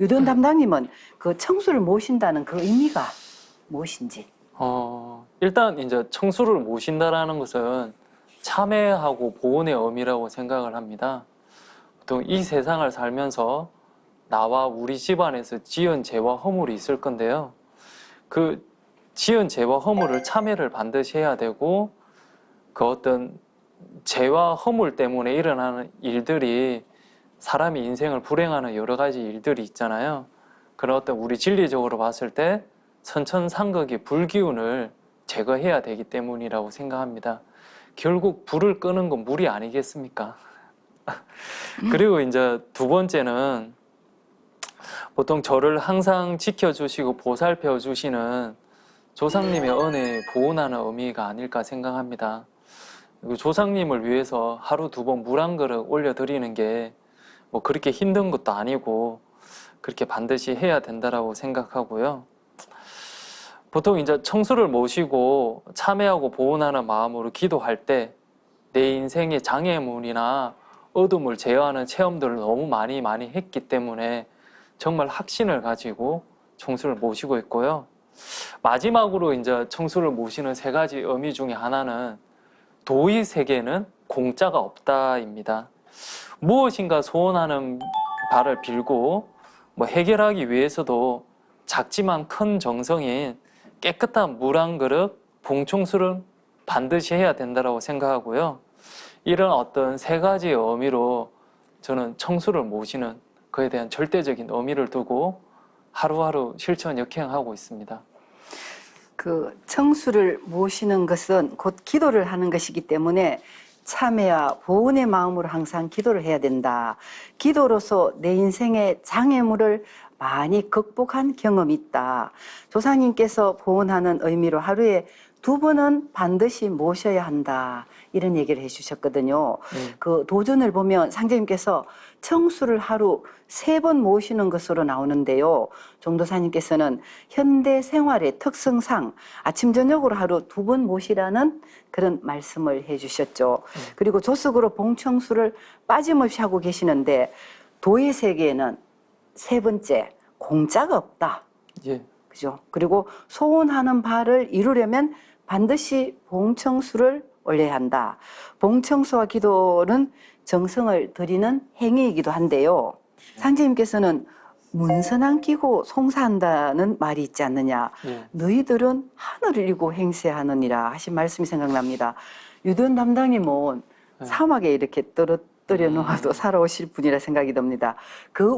유돈 담당님은 그 청수를 모신다는 그 의미가 무엇인지. 어, 일단 이제 청수를 모신다라는 것은 참회하고 보온의 의미라고 생각을 합니다. 보통 이 세상을 살면서 나와 우리 집안에서 지은 죄와 허물이 있을 건데요. 그 지은 죄와 허물을 참회를 반드시 해야 되고 그 어떤 죄와 허물 때문에 일어나는 일들이 사람이 인생을 불행하는 여러 가지 일들이 있잖아요. 그런 어떤 우리 진리적으로 봤을 때 선천상극의 불기운을 제거해야 되기 때문이라고 생각합니다. 결국 불을 끄는 건 물이 아니겠습니까? 그리고 이제 두 번째는 보통 저를 항상 지켜주시고 보살펴 주시는 조상님의 은혜 보온하는 의미가 아닐까 생각합니다. 그리고 조상님을 위해서 하루 두 번 물 한 그릇 올려드리는 게 뭐 그렇게 힘든 것도 아니고 그렇게 반드시 해야 된다라고 생각하고요. 보통 이제 청수를 모시고 참회하고 보온하는 마음으로 기도할 때 내 인생의 장애물이나 어둠을 제어하는 체험들을 너무 많이 많이 했기 때문에 정말 확신을 가지고 청수를 모시고 있고요. 마지막으로 이제 청수를 모시는 세 가지 의미 중에 하나는 도의 세계는 공짜가 없다입니다. 무엇인가 소원하는 바를 빌고 뭐 해결하기 위해서도 작지만 큰 정성인 깨끗한 물 한 그릇 봉청수를 반드시 해야 된다고 생각하고요. 이런 어떤 세 가지의 의미로 저는 청수를 모시는 그에 대한 절대적인 의미를 두고 하루하루 실천 역행하고 있습니다. 그 청수를 모시는 것은 곧 기도를 하는 것이기 때문에 참회와 보온의 마음으로 항상 기도를 해야 된다. 기도로서 내 인생의 장애물을 많이 극복한 경험이 있다. 조상님께서 보온하는 의미로 하루에 두 번은 반드시 모셔야 한다. 이런 얘기를 해주셨거든요. 네. 그 도전을 보면 상제님께서 청수를 하루 세 번 모시는 것으로 나오는데요. 종도사님께서는 현대 생활의 특성상 아침 저녁으로 하루 두 번 모시라는 그런 말씀을 해주셨죠. 그리고 조석으로 봉청수를 빠짐없이 하고 계시는데 도의 세계에는 세 번째 공짜가 없다. 예. 그죠? 그리고 소원하는 바를 이루려면 반드시 봉청수를 올려야 한다. 봉청수와 기도는 정성을 드리는 행위이기도 한데요. 상제님께서는 문선안 끼고 송사한다는 말이 있지 않느냐. 예. 너희들은 하늘을 이고 행세하느니라 하신 말씀이 생각납니다. 유돈 담당님은 네. 사막에 이렇게 떨어뜨려 놓아도 살아오실 분이라 생각이 듭니다. 그